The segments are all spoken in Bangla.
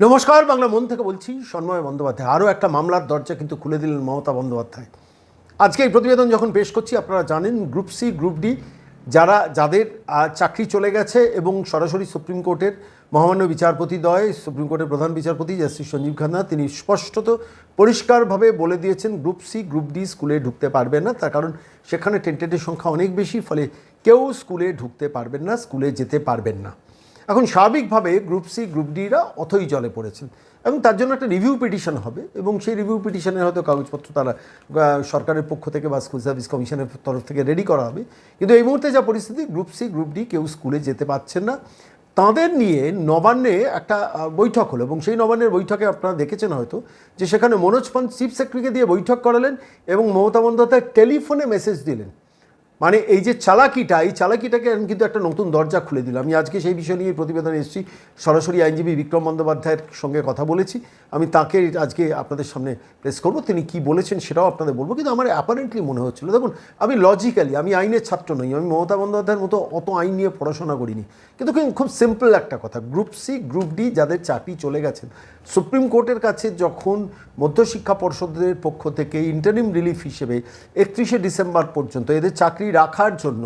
নমস্কার, বাংলা মন থেকে বলছি সন্ময় বন্দ্যোপাধ্যায়। আরও একটা মামলার দরজা কিন্তু খুলে দিলেন মমতা বন্দ্যোপাধ্যায়। আজকে এই প্রতিবেদন যখন পেশ করছি, আপনারা জানেন গ্রুপ সি, গ্রুপ ডি, যারা, যাদের চাকরি চলে গেছে এবং সরাসরি সুপ্রিম কোর্টের মহামান্য বিচারপতি দয়, সুপ্রিম কোর্টের প্রধান বিচারপতি জাস্টিস সঞ্জীব খান্না, তিনি স্পষ্টত পরিষ্কারভাবে বলে দিয়েছেন গ্রুপ সি, গ্রুপ ডি স্কুলে ঢুকতে পারবেন না। তার কারণ সেখানে টেন্টেটের সংখ্যা অনেক বেশি, ফলে কেউ স্কুলে ঢুকতে পারবেন না, স্কুলে যেতে পারবেন না। এখন স্বাভাবিকভাবে গ্রুপ সি, গ্রুপ ডিরা অথই জলে পড়েছেন। এবং তার জন্য একটা রিভিউ পিটিশন হবে এবং সেই রিভিউ পিটিশনের হয়তো কাগজপত্র তারা সরকারের পক্ষ থেকে বা স্কুল সার্ভিস কমিশনের তরফ থেকে রেডি করা হবে। কিন্তু এই মুহূর্তে যা পরিস্থিতি, গ্রুপ সি, গ্রুপ ডি কেউ স্কুলে যেতে পারছেন না। তাদের নিয়ে নবান্নে একটা বৈঠক হলো এবং সেই নবান্নের বৈঠকে আপনারা দেখেছেন হয়তো যে সেখানে মনোজ পান্ত চিফ সেক্রেটারিকে দিয়ে বৈঠক করালেন এবং মমতা বন্দ্যোপাধ্যায় টেলিফোনে মেসেজ দিলেন। মানে এই যে চালাকিটা, এই চালাকিটাকে আমি কিন্তু একটা নতুন দরজা খুলে দিলাম। আমি আজকে সেই বিষয় নিয়ে প্রতিবেদনে এসেছি। সরাসরি আইনজীবী বিক্রম বন্দ্যোপাধ্যায়ের সঙ্গে কথা বলেছি। আমি তাকে আজকে আপনাদের সামনে প্রেস করব। তিনি কি বলেছেন সেটাও আপনাদের বলব। কিন্তু আমার অ্যাপারেন্টলি মনে হচ্ছিল, দেখুন, আমি লজিক্যালি আমি আইনের ছাত্র নই। আমি মমতা বন্দ্যোপাধ্যায়ের মতো অত আইন নিয়ে পড়াশোনা করিনি। কিন্তু খুব সিম্পল একটা কথা গ্রুপ সি গ্রুপ ডি যাদের চাকরি চলে গেছেন সুপ্রিম কোর্টের কাছে যখন মধ্যশিক্ষা পর্ষদের পক্ষ থেকে ইন্টারিম রিলিফ হিসেবে একত্রিশে ডিসেম্বর পর্যন্ত এদের চাকরি রাখার জন্য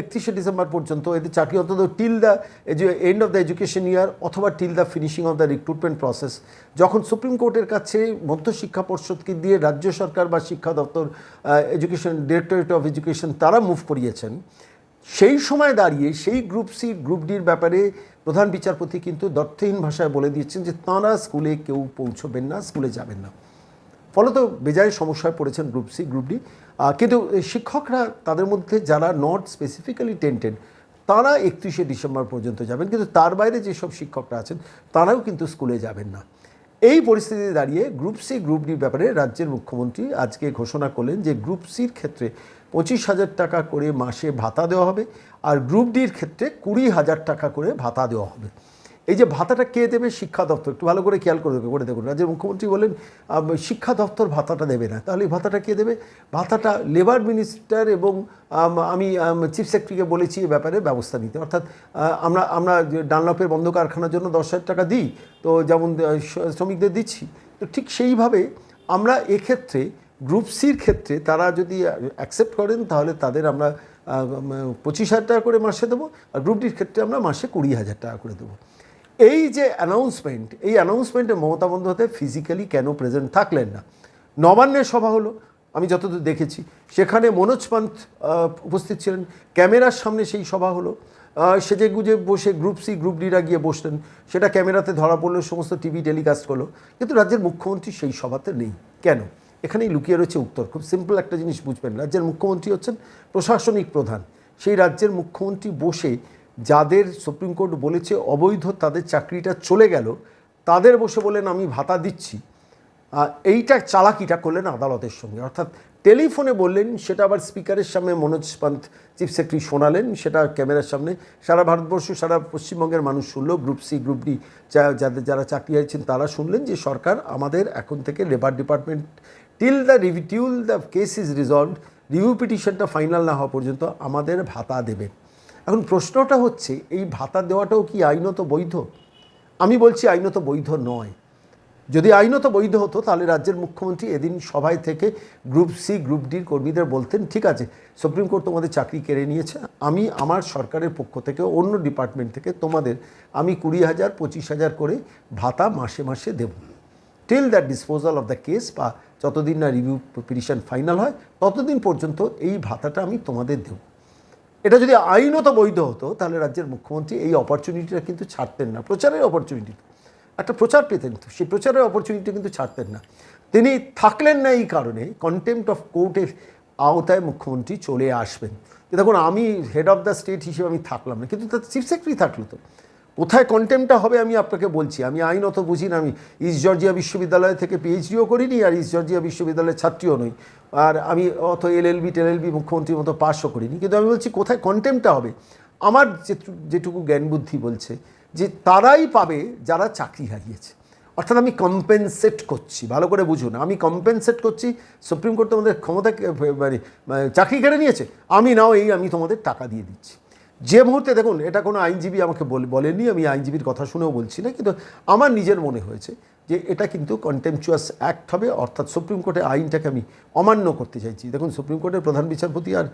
একত্রিশে ডিসেম্বর পর্যন্ত এদের চাকরি অন্তত till the end of the education year অথবা till the finishing of the recruitment process যখন সুপ্রিম কোর্টের কাছে মধ্যশিক্ষা পর্ষদকে দিয়ে রাজ্য সরকার বা শিক্ষা দপ্তর এডুকেশন ডিরেক্টরেট অফ এডুকেশন তারা মুভ করিয়েছেন, সেই সময় দাঁড়িয়ে সেই গ্রুপ সি গ্রুপ ডির ব্যাপারে প্রধান বিচারপতি কিন্তু দর্থহীন ভাষায় বলে দিয়েছেন যে, তাঁরা স্কুলে কেউ পৌঁছবেন না, স্কুলে যাবেন না। ফলত বেজায় সমস্যায় পড়েছেন গ্রুপ সি, গ্রুপ ডি। কিন্তু শিক্ষকরা তাদের মধ্যে যারা নট স্পেসিফিক্যালি টেন্টেড তারা একত্রিশে ডিসেম্বর পর্যন্ত যাবেন। কিন্তু তার বাইরে যেসব শিক্ষকরা আছেন, তারাও কিন্তু স্কুলে যাবেন না। এই পরিস্থিতিতে দাঁড়িয়ে গ্রুপ সি, গ্রুপ ডির ব্যাপারে রাজ্যের মুখ্যমন্ত্রী আজকে ঘোষণা করলেন যে গ্রুপ সির ক্ষেত্রে পঁচিশ হাজার টাকা করে মাসে ভাতা দেওয়া হবে, আর গ্রুপ ডির ক্ষেত্রে কুড়ি হাজার টাকা করে ভাতা দেওয়া হবে। এই যে ভাতাটা কে দেবে? শিক্ষা দপ্তর। একটু ভালো করে খেয়াল করে করে দেখুন। রাজ্যের মুখ্যমন্ত্রী বলেন শিক্ষা দপ্তর ভাতাটা দেবে না। তাহলে ভাতাটা কে দেবে? ভাতাটা লেবার মিনিস্টার এবং, আমি চিফ সেক্রেটারিকে বলেছি এ ব্যাপারে ব্যবস্থা নিতে। অর্থাৎ আমরা আমরা ডানলপের বন্ধ কারখানার জন্য দশ হাজার টাকা দিই, তো যেমন শ্রমিকদের দিচ্ছি। তো ঠিক সেইভাবে আমরা এক্ষেত্রে, গ্রুপ সির ক্ষেত্রে তারা যদি অ্যাকসেপ্ট করেন, তাহলে তাদের আমরা পঁচিশ হাজার টাকা করে মাসে দেবো, আর গ্রুপ ডির ক্ষেত্রে আমরা মাসে কুড়ি হাজার টাকা করে দেবো। এই যে অ্যানাউন্সমেন্ট এই অ্যানাউন্সমেন্টে মমতা বন্দ্যোপাধ্যায় ফিজিক্যালি কেন প্রেজেন্ট থাকলেন না? নবান্নের সভা হলো আমি যতদূর দেখেছি। সেখানে মনোজ আহ, উপস্থিত ছিলেন। ক্যামেরার সামনে সেই সভা হলো। সেজে গুজে বসে গ্রুপ সি গ্রুপ ডিরা গিয়ে বসলেন। সেটা ক্যামেরাতে ধরা পড়ল সমস্ত টিভি টেলিকাস্ট করল। কিন্তু রাজ্যের মুখ্যমন্ত্রী সেই সভাতে নেই। কেন? এখানেই লুকিয়ে রয়েছে উত্তর। খুব সিম্পল একটা জিনিস বুঝবেন। রাজ্যের মুখ্যমন্ত্রী হচ্ছেন প্রশাসনিক প্রধান। সেই রাজ্যের মুখ্যমন্ত্রী বসে যাদের সুপ্রিম কোর্ট বলেছে অবৈধ তাদের চাকরিটা চলে গেল, তাদের বসে বলেন, আমি ভাতা দিচ্ছি। এইটা চালাকিটা করলেন আদালতের সঙ্গে। অর্থাৎ টেলিফোনে বললেন, সেটা আবার স্পিকারের সামনে মনোজ পান্ত চিফ সেক্রেটারি, শোনালেন। সেটা ক্যামেরার সামনে সারা ভারতবর্ষ, সারা পশ্চিমবঙ্গের মানুষ শুনলো। গ্রুপ সি, গ্রুপ ডি যাদের, যারা চাকরি হারিয়েছেন, তারা শুনলেন যে সরকার আমাদের এখন থেকে labour department, till the রিভিটিউল the case is resolve review পিটিশনটা final না হওয়া পর্যন্ত আমাদের ভাতা দেবে এখন প্রশ্নটা হচ্ছে, এই ভাতা দেওয়াটাও কি আইনত বৈধ? আমি বলছি আইনত বৈধ নয়। যদি আইনত বৈধ হতো, তাহলে রাজ্যের মুখ্যমন্ত্রী এদিন সভায় থেকে গ্রুপ সি, গ্রুপ ডির কর্মীদের বলতেন, ঠিক আছে, সুপ্রিম কোর্ট তোমাদের চাকরি কেড়ে নিয়েছে, আমি আমার সরকারের পক্ষ থেকে অন্য ডিপার্টমেন্ট থেকে তোমাদের, আমি কুড়ি হাজার, পঁচিশ হাজার করে ভাতা মাসে মাসে দেব। Till the disposal of the case বা যতদিন না রিভিউ পিটিশন ফাইনাল হয়, ততদিন পর্যন্ত এই ভাতাটা আমি তোমাদের দেব। এটা যদি আইনত বৈধ হতো, তাহলে রাজ্যের মুখ্যমন্ত্রী এই অপরচুনিটিটা কিন্তু ছাড়তেন না। প্রচারের অপরচুনিটি একটা প্রচার পেতেন তো, সেই প্রচারের অপরচুনিটি কিন্তু ছাড়তেন না। তিনি থাকলেন না এই কারণে কন্টেম্পট অফ কোর্টের আওতায় মুখ্যমন্ত্রী চলে আসবেন। দেখুন, আমি হেড অফ দ্য স্টেট হিসেবে আমি থাকলাম না, কিন্তু তার চিফ সেক্রেটারি থাকল তো। কোথায় কন্টেম্পটা হবে আমি আপনাকে বলছি? আমি আইন অত বুঝি না, আমি ইস্ট জর্জিয়া বিশ্ববিদ্যালয় থেকে পিএইচডিও করিনি আর ইস্ট জর্জিয়া বিশ্ববিদ্যালয়ের ছাত্রীও নই। আর আমি অত এলএলবি টেলএলবি মুখ্যমন্ত্রীর মতো পাসও করিনি। কিন্তু আমি বলছি কোথায় কন্টেম্পটা হবে? আমার যেটু- যেটুকু জ্ঞান বুদ্ধি বলছে যে তারাই পাবে যারা চাকরি হারিয়েছে। অর্থাৎ আমি কম্পেনসেট করছি, ভালো করে বুঝুন। আমি কম্পেনসেট করছি সুপ্রিম কোর্ট তোমাদের ক্ষমতা মানে মানে চাকরি কেড়ে নিয়েছে। আমি নাও এই, আমি তোমাদের টাকা দিয়ে দিচ্ছি। যে মুহূর্তে দেখুন, এটা কোনো আইনজীবী আমাকে বল- বলেনি আমি আইনজীবীর কথা শুনেও বলছি না, কিন্তু আমার নিজের মনে হয়েছে যে এটা কিন্তু কন্টেম্পচুয়াস অ্যাক্ট হবে, অর্থাৎ সুপ্রিম কোর্টের আইনটাকে আমি অমান্য করতে চাইছি। দেখুন, সুপ্রিম কোর্টের প্রধান বিচারপতি আর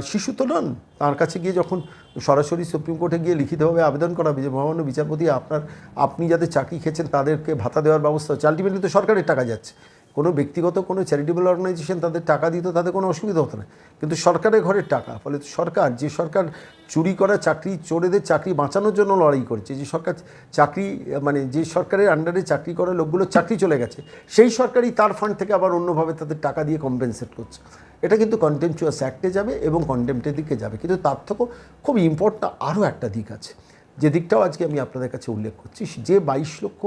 শিশু তো নন। তার কাছে গিয়ে যখন সরাসরি সুপ্রিম কোর্টে গিয়ে লিখিতভাবে আবেদন করা হবে যে, মহামান্য বিচারপতি আপনার, আপনি যাদের চাকরি খেয়েছেন তাদেরকে ভাতা দেওয়ার ব্যবস্থা হচ্ছে আলটিমেটলি তো সরকারের টাকা যাচ্ছে। কোনো ব্যক্তিগত, কোনো চ্যারিটেবল অর্গানাইজেশন তাদের টাকা দিত তাদের কোনো অসুবিধা হতো না। কিন্তু সরকারের ঘরের টাকা, ফলে সরকার, যে সরকার চুরি করা, চাকরি, চোরেদের চাকরি বাঁচানোর জন্য লড়াই করেছে, যে সরকার চাকরি মানে যে সরকারের আন্ডারে চাকরি করা লোকগুলো চাকরি চলে গেছে, সেই সরকারই তার ফান্ড থেকে আবার অন্যভাবে তাদের টাকা দিয়ে কম্পেনসেট করছে। এটা কিন্তু কন্টেম্পচুয়াস অ্যাক্টে যাবে এবং কন্টেম্পটের দিকে যাবে। কিন্তু তার থেকেও খুব ইম্পর্ট্যান্ট আরও একটা দিক আছে। যে দিকটাও আজকে আমি আপনাদের কাছে উল্লেখ করছি, যে বাইশ লক্ষ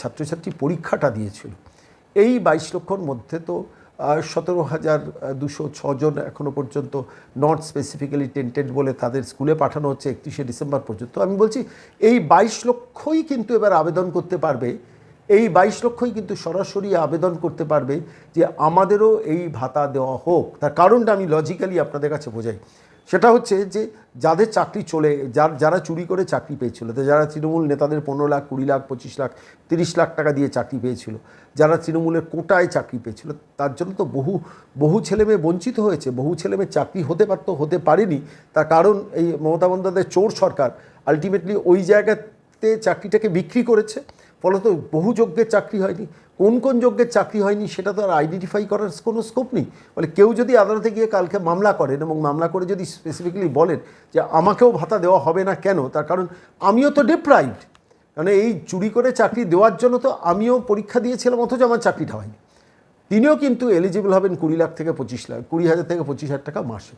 ছাত্রছাত্রী পরীক্ষাটা দিয়েছিল। এই বাইশ লক্ষর মধ্যে তো সতেরো হাজার দুশো ছজন এখনও পর্যন্ত নট স্পেসিফিক্যালি টেন্টেড বলে তাদের স্কুলে পাঠানো হচ্ছে একত্রিশে ডিসেম্বর পর্যন্ত। আমি বলছি, এই বাইশ লক্ষই কিন্তু এবার আবেদন করতে পারবে, এই বাইশ লক্ষই কিন্তু সরাসরি আবেদন করতে পারবে যে আমাদেরও এই ভাতা দেওয়া হোক। তার কারণটা আমি লজিক্যালি আপনাদের কাছে বোঝাই। সেটা হচ্ছে যে যাদের চাকরি চলে, যার, যারা চুরি করে চাকরি পেয়েছিল, তো যারা তৃণমূল নেতাদের পনেরো লাখ, কুড়ি লাখ, পঁচিশ লাখ, তিরিশ লাখ টাকা দিয়ে চাকরি পেয়েছিল, যারা তৃণমূলের কোটায় চাকরি পেয়েছিল, তার জন্য তো বহু বহু ছেলেমেয়ে বঞ্চিত হয়েছে, বহু ছেলেমেয়ে চাকরি হতে পারতো, হতে পারেনি, তার কারণ এই মমতা বন্দ্যোপাধ্যায়ের চোর সরকার আলটিমেটলি ওই জায়গাতে চাকরিটাকে বিক্রি করেছে ফলত বহু যোগ্যের চাকরি হয়নি। কোন কোন যোগ্যের চাকরি হয়নি সেটা তো আর আইডেন্টিফাই করার কোনো স্কোপ নেই। বলে কেউ যদি আদালতে গিয়ে কালকে মামলা করেন এবং মামলা করে যদি স্পেসিফিক্যালি বলেন যে আমাকেও ভাতা দেওয়া হবে না কেন, তার কারণ আমিও তো ডিপ্রাইভড কারণ এই চুরি করে চাকরি দেওয়ার জন্য তো আমিও পরীক্ষা দিয়েছিলাম, অথচ আমার চাকরিটা হয়নি। তিনিও কিন্তু এলিজিবল হবেন কুড়ি লাখ থেকে পঁচিশ লাখ, কুড়ি হাজার থেকে পঁচিশ হাজার টাকা মাসে।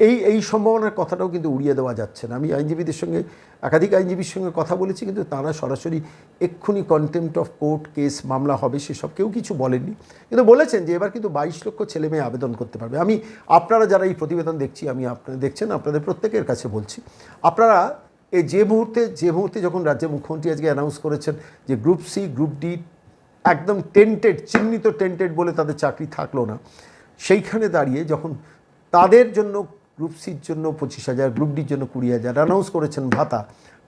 এই এই সম্ভাবনার কথাটাও কিন্তু উড়িয়ে দেওয়া যাচ্ছে না। আমি আইনজীবীদের সঙ্গে, একাধিক আইনজীবীর সঙ্গে কথা বলেছি, কিন্তু তারা সরাসরি এক্ষুনি কন্টেম্পট অফ কোর্ট কেস মামলা হবে সেসব কেউ কিছু বলেননি। কিন্তু বলেছেন যে এবার কিন্তু বাইশ লক্ষ ছেলে মেয়ে আবেদন করতে পারবে। আমি, আপনারা যারা এই প্রতিবেদন দেখছি, আমি আপনারা দেখছেন, আপনাদের প্রত্যেকের কাছে বলছি, আপনারা এই যে মুহূর্তে যে মুহূর্তে যখন রাজ্যের মুখ্যমন্ত্রী আজকে অ্যানাউন্স করেছেন যে গ্রুপ সি গ্রুপ ডি একদম টেন্টেড চিহ্নিত টেন্টেড বলে তাদের চাকরি থাকল না, সেইখানে দাঁড়িয়ে যখন তাদের জন্য গ্রুপ সির জন্য পঁচিশ হাজার গ্রুপ ডির জন্য কুড়ি হাজার অ্যানাউন্স করেছেন ভাতা।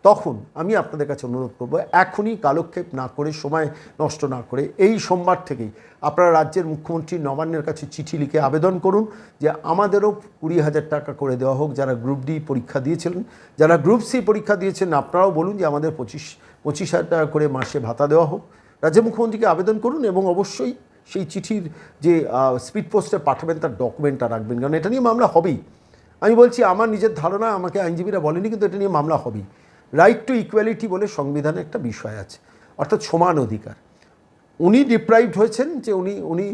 তখন আমি আপনাদের কাছে অনুরোধ করব, এখনই কালক্ষেপ না করে, সময় নষ্ট না করে, এই সোমবার থেকেই আপনারা রাজ্যের মুখ্যমন্ত্রী নবান্নের কাছে চিঠি লিখে আবেদন করুন যে আমাদেরও কুড়ি হাজার টাকা করে দেওয়া হোক, যারা গ্রুপ ডি পরীক্ষা দিয়েছিলেন। যারা গ্রুপ সি পরীক্ষা দিয়েছেন, আপনারাও বলুন যে আমাদের পঁচিশ পঁচিশ হাজার টাকা করে মাসে ভাতা দেওয়া হোক। রাজ্যের মুখ্যমন্ত্রীকে আবেদন করুন এবং অবশ্যই সেই চিঠির যে স্পিড পোস্টে পাঠাবেন, তার ডকুমেন্টটা রাখবেন, কারণ এটা নিয়ে মামলা হবেই। আমি বলছি, আমার নিজের ধারণা, আমাকে আইনজীবীরা বলেনি, কিন্তু এটা নিয়ে মামলা হবেই। রাইট টু ইকুয়ালিটি বলে সংবিধানে একটা বিষয় আছে, অর্থাৎ সমান অধিকার। উনি ডিপ্রাইভড হয়েছেন যে উনি উনি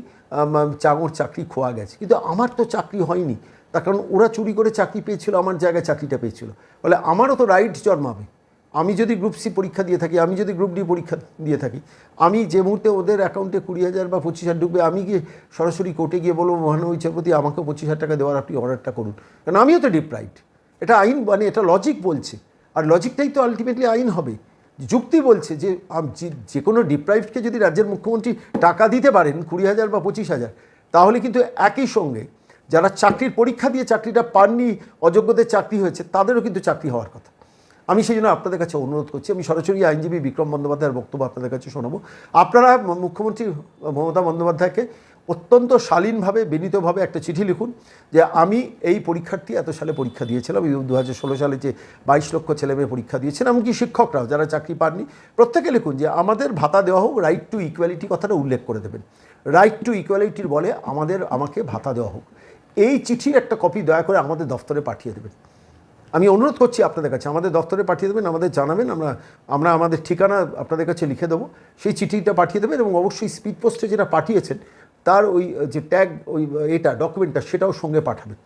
চাকর, চাকরি খোয়া গেছে। কিন্তু আমার তো চাকরি হয়নি, তার কারণ ওরা চুরি করে চাকরি পেয়েছিল, আমার জায়গায় চাকরিটা পেয়েছিল। বলে, আমারও তো রাইট জন্মাবে। আমি যদি গ্রুপ সি পরীক্ষা দিয়ে থাকি, আমি যদি গ্রুপ ডি পরীক্ষা দিয়ে থাকি, আমি যে মুহূর্তে ওদের অ্যাকাউন্টে কুড়ি হাজার বা পঁচিশ হাজার ঢুকবে, আমি গিয়ে সরাসরি কোর্টে গিয়ে বলব মহান বিচারপতি আমাকে পঁচিশ হাজার টাকা দেওয়ার আপনি অর্ডারটা করুন। কারণ আমিও তো ডিপ্রাইভড এটা আইন মানে এটা লজিক বলছে। আর লজিকটাই তো আলটিমেটলি আইন হবে। যুক্তি বলছে যে যে- কোনো ডিপ্রাইভডকে যদি রাজ্যের মুখ্যমন্ত্রী টাকা দিতে পারেন, কুড়ি হাজার বা পঁচিশ হাজার, তাহলে কিন্তু একই সঙ্গে যারা চাকরির পরীক্ষা দিয়ে চাকরিটা পাননি, অযোগ্যদের চাকরি হয়েছে, তাদেরও কিন্তু চাকরি হওয়ার কথা। আমি সেই জন্য আপনাদের কাছে অনুরোধ করছি, আমি সরাসরি আইনজীবী বিক্রম বন্দ্যোপাধ্যায়ের বক্তব্য আপনাদের কাছে শোনাবো। আপনারা মুখ্যমন্ত্রী মমতা বন্দ্যোপাধ্যায়কে অত্যন্ত শালীনভাবে, বিনীতভাবে একটা চিঠি লিখুন যে আমি এই পরীক্ষার্থী এত সালে পরীক্ষা দিয়েছিলাম দু হাজার ষোলো সালে যে বাইশ লক্ষ ছেলেমেয়ে পরীক্ষা দিয়েছেন, এমনকি শিক্ষকরাও যারা চাকরি পাননি, প্রত্যেকে লিখুন যে আমাদের ভাতা দেওয়া হোক রাইট টু ইকুয়ালিটি কথাটা উল্লেখ করে দেবেন। রাইট টু ইকুয়ালিটির বলে আমাদের, আমাকে ভাতা দেওয়া হোক। এই চিঠির একটা কপি দয়া করে আমাদের দফতরে পাঠিয়ে দেবেন। আমি অনুরোধ করছি আপনাদের কাছে, আমাদের দপ্তরে পাঠিয়ে দেবেন, আমাদের জানাবেন, আমরা আমরা আমাদের ঠিকানা আপনাদের কাছে লিখে দেবো। সেই চিঠিটা পাঠিয়ে দেবেন এবং অবশ্যই স্পিড পোস্টে যেটা পাঠিয়েছেন, তার ওই, যে ট্যাগ ওই, এটা ডকুমেন্টটা সেটাও সঙ্গে পাঠাবেন।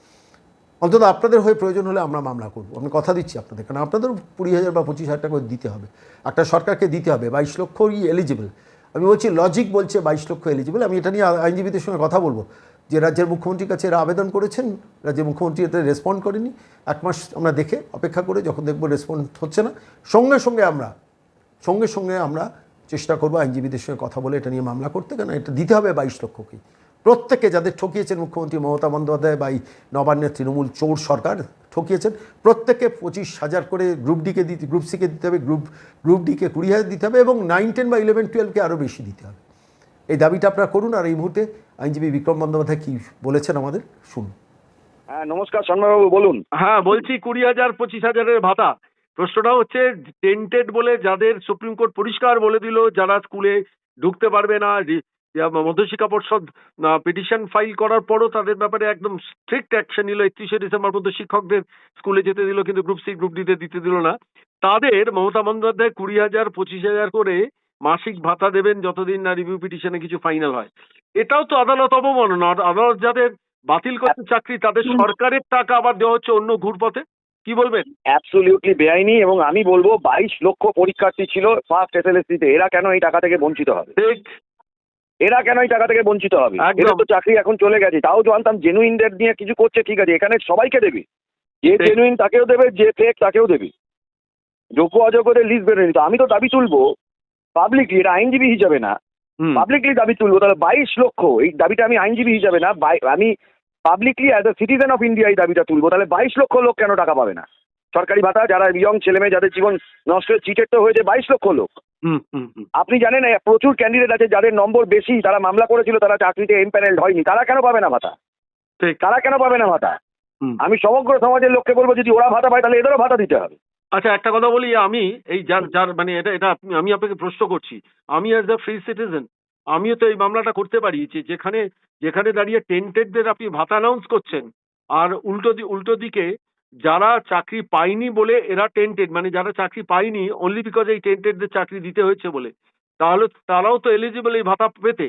অন্তত আপনাদের হয়ে প্রয়োজন হলে আমরা মামলা করব। আমি কথা দিচ্ছি আপনাদের, কারণ আপনাদের কুড়ি হাজার বা পঁচিশ হাজার টাকা দিতে হবে। একটা সরকারকে দিতে হবে, বাইশ লক্ষই এলিজিবল আমি বলছি লজিক বলছে বাইশ লক্ষ এলিজিবল আমি এটা নিয়ে আইনজীবীদের সঙ্গে কথা বলব। যে রাজ্যের মুখ্যমন্ত্রীর কাছে এরা আবেদন করেছেন, রাজ্যের মুখ্যমন্ত্রী এতে রেসপন্ড করেনি এক মাস আমরা দেখে অপেক্ষা করে যখন দেখব রেসপন্ড হচ্ছে না, সঙ্গে সঙ্গে আমরা, সঙ্গে সঙ্গে আমরা চেষ্টা করব আইনজীবীদের সঙ্গে কথা বলে এটা নিয়ে মামলা করতে। কেন? এটা দিতে হবে বাইশ লক্ষকে প্রত্যেকে যাদের ঠকিয়েছেন মুখ্যমন্ত্রী মমতা বন্দ্যোপাধ্যায় বা এই নবান্নের তৃণমূল চোর সরকার ঠকিয়েছেন, প্রত্যেককে পঁচিশ হাজার করে গ্রুপ ডিকে দিতে গ্রুপ সিকে দিতে হবে গ্রুপ গ্রুপ ডিকে কুড়ি হাজার দিতে হবে এবং নাইন টেন বা ইলেভেন টুয়েলভকে আরও বেশি দিতে হবে। এই দাবিটা আপনারা করুন আর এই মুহূর্তে আইনজীবী বিক্রম বন্দ্যোপাধ্যায় কী বলেছেন আমাদের? শুনুন। হ্যাঁ নমস্কার শর্মাবাবু বলুন। হ্যাঁ বলছি কুড়ি হাজার পঁচিশ হাজারের ভাতা। প্রশ্নটা হচ্ছে টেন্টেড বলে যাদের সুপ্রিম কোর্ট পরিষ্কার বলে দিল যারা স্কুলে ঢুকতে পারবে না মধ্যশিক্ষা পর্ষদ পিটিশন ফাইল করার পরও তাদের ব্যাপারে একদম স্ট্রিক্ট অ্যাকশন নিল। একত্রিশে ডিসেম্বর পর্যন্ত শিক্ষকদের স্কুলে যেতে দিল কিন্তু গ্রুপ সি গ্রুপ ডিতে দিতে দিল না। তাদের মমতা বন্দ্যোপাধ্যায় কুড়ি হাজার পঁচিশ হাজার করে মাসিক ভাতা দেবেন যতদিন না রিভিউ পিটিশনে কিছু ফাইনাল হয়। এটাও তো আদালত অবমাননা। আদালত যাদের বাতিল করছে চাকরি তাদের সরকারের টাকা আবার দেওয়া হচ্ছে অন্য ঘুরপথে? কি বলবেন? অ্যাবসলিউটলি বেআইনি এবং আমি বলব বাইশ লক্ষ পরীক্ষার্থী ছিল ফার্স্ট এসএলএসসিতে এরা কেন এই টাকা থেকে বঞ্চিত হবে? এরা কেন এই টাকা থেকে বঞ্চিত হবে। এরা তো চাকরি এখন চলে গেছে। তাও জানতাম জেনুইনদের নিয়ে কিছু করছে ঠিক আছে। এখানে সবাইকে দেবে। যে জেনুইন তাকেও দেবে যে ফেক তাকেও দেবে। যোগ্য অযোগ্যদের লিস্ট বেরোয় নিত আমি তো দাবি তুলবো পাবলিকলি এটা আইনজীবী হিসাবে না। পাবলিকলি দাবি তুলবো তাহলে বাইশ লক্ষ এই দাবিটা আমি আইনজীবী হিসাবে না আমি publicly as a citizen of India এই দাবিটা তুলবো তাহলে বাইশ লক্ষ লোক কেন টাকা পাবে না? সরকারি ভাতা যারা ইয়ং ছেলেমেয়ে যাদের জীবন নষ্ট হয়ে চিটের তো হয়েছে বাইশ লক্ষ লোক। হুম, হুম, হুম। আপনি জানেন প্রচুর ক্যান্ডিডেট আছে যাদের নম্বর বেশি তারা মামলা করেছিল তারা চাকরিতে এমপ্যানেল হয়নি তারা কেন পাবে না ভাতা? তারা কেন পাবে না ভাতা। আমি সমগ্র সমাজের লোককে বলব যদি ওরা ভাতা পায় তাহলে এদেরও ভাতা দিতে হবে। আচ্ছা একটা কথা বলি আমি এই যার যার মানে এটা এটা আমি আপনাকে প্রশ্ন করছি। আমি অ্যাজ দ্য ফ্রি সিটিজেন আমিও তো এই মামলাটা করতে পারি যে যেখানে যেখানে দাঁড়িয়ে টেন্টেডদের আপনি ভাতা অ্যানাউন্স করছেন আর উল্টো উল্টো দিকে যারা চাকরি পায়নি বলে এরা টেন্টেড মানে যারা চাকরি পায়নি অনলি বিকজ এই টেন্টেডদের চাকরি দিতে হয়েছে বলে তাহলে তারাও তো এলিজিবল এই ভাতা পেতে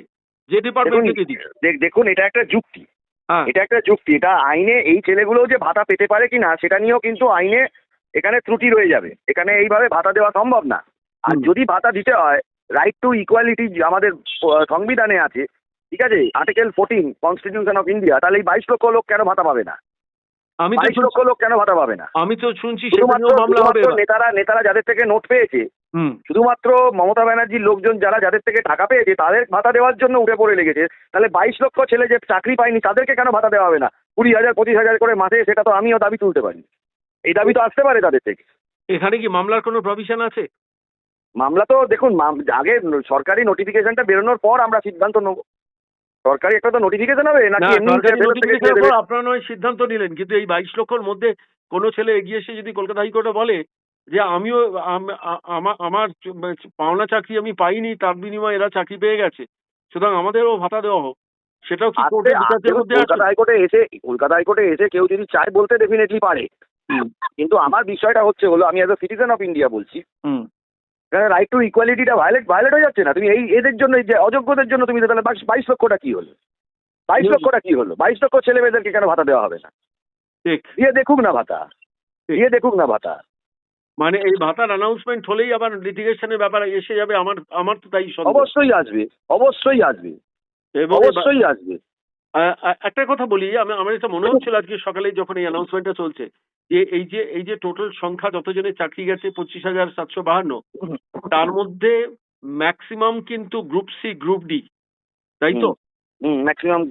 যে ডিপার্টমেন্ট দেখুন থেকে দেখ- দেখুন এটা একটা যুক্তি। হ্যাঁ। এটা একটা যুক্তি এটা আইনে এই ছেলেগুলো যে ভাতা পেতে পারে কিনা সেটা নিয়েও কিন্তু আইনে এখানে ত্রুটি রয়ে যাবে। এখানে এইভাবে ভাতা দেওয়া সম্ভব না। আর যদি ভাতা দিতে হয় রাইট টু ইকুয়ালিটি আমাদের সংবিধানে আছে ঠিক আছে? Article fourteen constitution of India তাহলে এই বাইশ লক্ষ লোক কেন ভাতা পাবে না? আমি বাইশ লক্ষ লোক কেন ভাতা পাবে না? আমি তো শুনছি। নেতারা নেতারা যাদের থেকে নোট পেয়েছে শুধুমাত্র মমতা ব্যানার্জির লোকজন যারা যাদের থেকে টাকা পেয়েছে তাদের ভাতা দেওয়ার জন্য উঠে পড়ে লেগেছে। তাহলে বাইশ লক্ষ ছেলে যে চাকরি পায়নি তাদেরকে কেন ভাতা দেওয়া হবে না? কুড়ি হাজার পঁচিশ হাজার করে মাসে সেটা তো আমিও দাবি তুলতে পারি। এই দাবি তো আসতে পারে তাদের থেকে। এখানে কি মামলার কোনো প্রভিশন আছে? মামলা তো দেখুন আগে সরকারি নোটিফিকেশনটা বেরোনোর পর আমরা সিদ্ধান্ত নেব। সরকারি একটা তো নোটিফিকেশন হবে নাকি আপনারা নয় সিদ্ধান্ত নিলেন কিন্তু এই বাইশ লক্ষর মধ্যে কোনো ছেলে এগিয়ে এসে যদি কলকাতা হাইকোর্টে বলে যে আমিও আমার পাওনা চাকরি আমি পাইনি তার বিনিময়ে এরা চাকরি পেয়ে গেছে সুতরাং আমাদেরও ভাতা দেওয়া হোক। সেটাও কি কোর্টের বিচারের মধ্যে আছে? কলকাতা হাইকোর্টে এসে কলকাতা হাইকোর্টে এসে কেউ যদি চায় বলতে ডেফিনেটলি পারে। কিন্তু আমার বিষয়টা হচ্ছে হলো আমি as a citizen of India বলছি। হুম। রাইট টু ইকুয়ালিটিটা ভায়োলেট ভায়োলেট হয়ে যাচ্ছে না। তুমি এই এদের জন্য এই যে অযোগ্যদের জন্য তুমি তাহলে বাইশ- লক্ষটা কি হলো? বাইশ লক্ষটা কি হলো? বাইশ লক্ষ ছেলে মেয়েদেরকে কেন ভাতা দেওয়া হবে না? দিয়ে দেখুক না ভাতা। দিয়ে দেখুক না ভাতা। মানে এই ভাতার অ্যানাউন্সমেন্ট হলেই আবার লিটিগেশনের ব্যাপারে এসে যাবে আমার আমার তো তাই। অবশ্যই আসবে অবশ্যই আসবে। অবশ্যই আসবে। আ- আ- একটা কথা বলি আমি আমার এটা মনে হচ্ছিল আজকে সকালে যখন এই অ্যানাউন্সমেন্টটা চলছে যে এই যে এই যে টোটাল সংখ্যা যতজনের চাকরি গেছে পঁচিশ হাজার সাতশো বাহান্ন তার মধ্যে ম্যাক্সিমাম কিন্তু গ্রুপ সি গ্রুপ ডি তাই তো? ম্যাক্সিমাম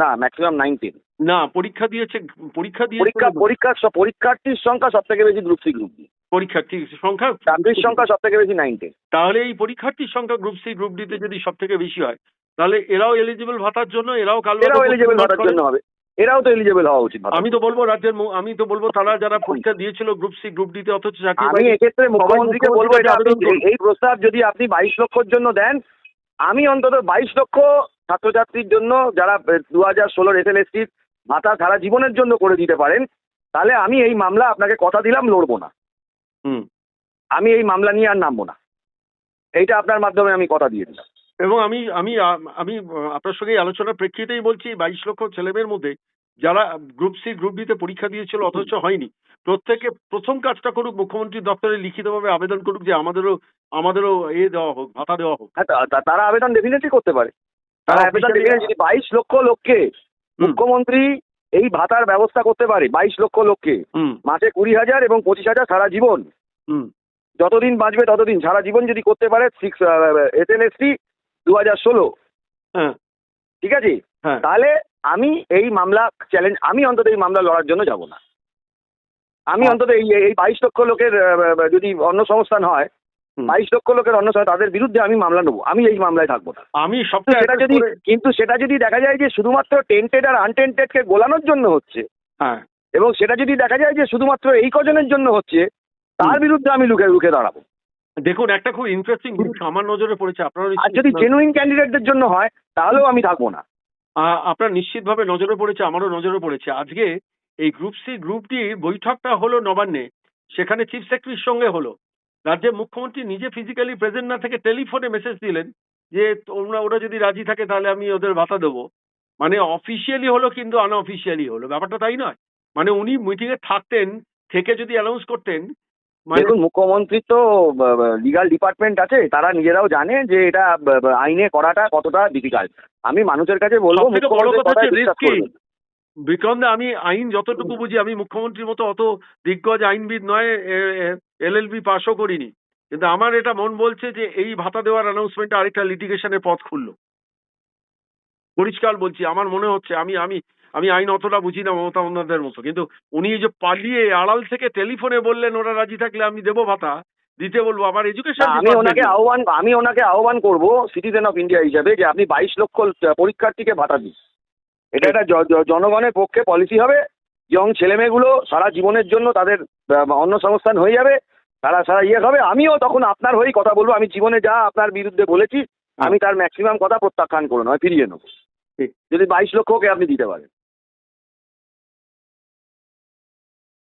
না ম্যাক্সিমাম নাইনটিন না পরীক্ষা দিয়েছে পরীক্ষা দিয়েছে পরীক্ষা পরীক্ষার পরীক্ষার্থীর সংখ্যা সব থেকে বেশি গ্রুপ সি গ্রুপ ডি পরীক্ষার্থী সংখ্যা? চাকরির সংখ্যা সব থেকে বেশি নাইনটিন তাহলে এই পরীক্ষার্থীর সংখ্যা গ্রুপ সি গ্রুপ ডি তে যদি সব থেকে বেশি হয় তাহলে এরাও এলিজিবল ভাতার জন্য এরাও কাল এরাও এলিজেবল ভাতার জন্য হবে। এরাও তো এলিজেবল হওয়া উচিত আমি তো বলব রাজ্যের আমি তো বলব তারা যারা পরীক্ষা দিয়েছিল গ্রুপ সি গ্রুপ ডিতে অথচ চাকরি আমি এক্ষেত্রে মুখ্যমন্ত্রীকে বলব এটা আপনি এই- এই প্রস্তাব যদি আপনি বাইশ লক্ষর জন্য দেন আমি অন্তত বাইশ লক্ষ ছাত্রছাত্রীর জন্য যারা দু হাজার ষোলোর এস এল এসটির ভাতা সারা জীবনের জন্য করে দিতে পারেন তাহলে আমি এই মামলা আপনাকে কথা দিলাম লড়বো না। হুম। আমি এই মামলা নিয়ে আর নামবো না। এইটা আপনার মাধ্যমে আমি কথা দিয়ে দিলাম। এবং আমি আমি আমি আপনার সঙ্গে আলোচনার প্রেক্ষিতেই বলছি বাইশ লক্ষ ছেলেমেয়ের মধ্যে যারা গ্রুপ সি গ্রুপ ডিতে পরীক্ষা দিয়েছিল অথচ হয়নি। প্রত্যেকে প্রথম কাজটা করুক মুখ্যমন্ত্রী দপ্তরে লিখিতভাবে আবেদন করুক যে আমাদেরও আমাদেরও এ দেওয়া হোক ভাতা দেওয়া হোক। হ্যাঁ তারা আবেদন ডেফিনেটলি করতে পারে। তারা আবেদন যদি বাইশ লক্ষ লোককে মুখ্যমন্ত্রী এই ভাতার ব্যবস্থা করতে পারে বাইশ লক্ষ লোককে মাসে কুড়ি হাজার এবং পঁচিশ হাজার সারা জীবন। হুম। যতদিন বাঁচবে ততদিন সারা জীবন যদি করতে পারে six S L S T দু হাজার ষোলো। হ্যাঁ। ঠিক আছে? হ্যাঁ। তাহলে আমি এই মামলা চ্যালেঞ্জ আমি অন্তত এই মামলা লড়ার জন্য যাব না। আমি হ্যাঁ। অন্তত এই এই বাইশ লক্ষ লোকের যদি অন্য সংস্থান হয় বাইশ লক্ষ লোকের অন্য তাদের বিরুদ্ধে আমি মামলা নেব। আমি এই মামলায় থাকব না। আমি সেটা যদি কিন্তু সেটা যদি দেখা যায় যে শুধুমাত্র টেন্টেড আর আনটেন্টেডকে গোলানোর জন্য হচ্ছে হ্যাঁ। এবং সেটা যদি দেখা যায় যে শুধুমাত্র এই কজনের জন্য হচ্ছে তার বিরুদ্ধে আমি লুকে রুখে দাঁড়াবো। দেখুন একটা খুব ইন্টারেস্টিং গ্রুপ আমার নজরে পড়েছে আপনারা যদি জেনুইন ক্যান্ডিডেটদের জন্য হয় তাহলেও আমি থাকব না। আপনার নিশ্চিতভাবে নজরে পড়েছে আমারও নজরে পড়েছে। আজকে এই গ্রুপ সি গ্রুপ ডি বৈঠকটা হলো নবান্নে সেখানে চিফ সেক্রেটারির সঙ্গে হলো। রাজ্যের মুখ্যমন্ত্রী নিজে ফিজিক্যালি প্রেজেন্ট না থেকে টেলিফোনে মেসেজ দিলেন যে তোমরা ওরা যদি রাজি থাকে তাহলে আমি ওদের ভাতা দেবো। মানে অফিসিয়ালি হলো কিন্তু আনঅফিসিয়ালি হলো ব্যাপারটা তাই নয়। মানে উনি মিটিংয়ে থাকতেন থেকে যদি অ্যানাউন্স করতেন দেখুন মুখ্যমন্ত্রী তো লিগাল ডিপার্টমেন্ট আছে তারা নিজেরাও জানে যে এটা ব- ব- আইনে করাটা কতটা ডিফিকাল্ট আমি মানুষের কাছে বলব মুখ্যমন্ত্রীর। বিক্রম দা আমি আইন যতটুকু বুঝি আমি মুখ্যমন্ত্রীর মতো অত দিগ্গজ আইনবিদ নয় এলএলবি পাশও করিনি। কিন্তু আমার এটা মন বলছে যে এই ভাতা দেওয়ার অ্যানাউন্সমেন্টে আরেকটা লিটিগেশনের পথ খুললো। পরিষ্কার বলছি আমার মনে হচ্ছে আমি আমি আমি আইন অতটা বুঝি না মমতা বন্দ্যোপাধ্যায়ের মতো। কিন্তু উনি যে পালিয়ে আড়াল থেকে টেলিফোনে বললেন ওরা রাজি থাকলে আমি দেবো ভাতা দিতে বলব আবার এডুকেশন আমি ওনাকে আহ্বান আমি ওনাকে আহ্বান করব সিটিজেন অফ ইন্ডিয়া হিসাবে যে আপনি বাইশ লক্ষ পরীক্ষার্থীকে ভাতা দিন। এটা একটা জনগণের পক্ষে পলিসি হবে ইয়ং ছেলেমেয়েগুলো সারা জীবনের জন্য তাদের অন্য সংস্থান হয়ে যাবে তারা সারা ইয়ে হবে। আমিও তখন আপনার হয়েই কথা বলব আমি জীবনে যা আপনার বিরুদ্ধে বলেছি আমি তার ম্যাক্সিমাম কথা প্রত্যাখ্যান করে নয় ফিরিয়ে নেব। ঠিক। যদি বাইশ লক্ষকে আপনি দিতে পারেন।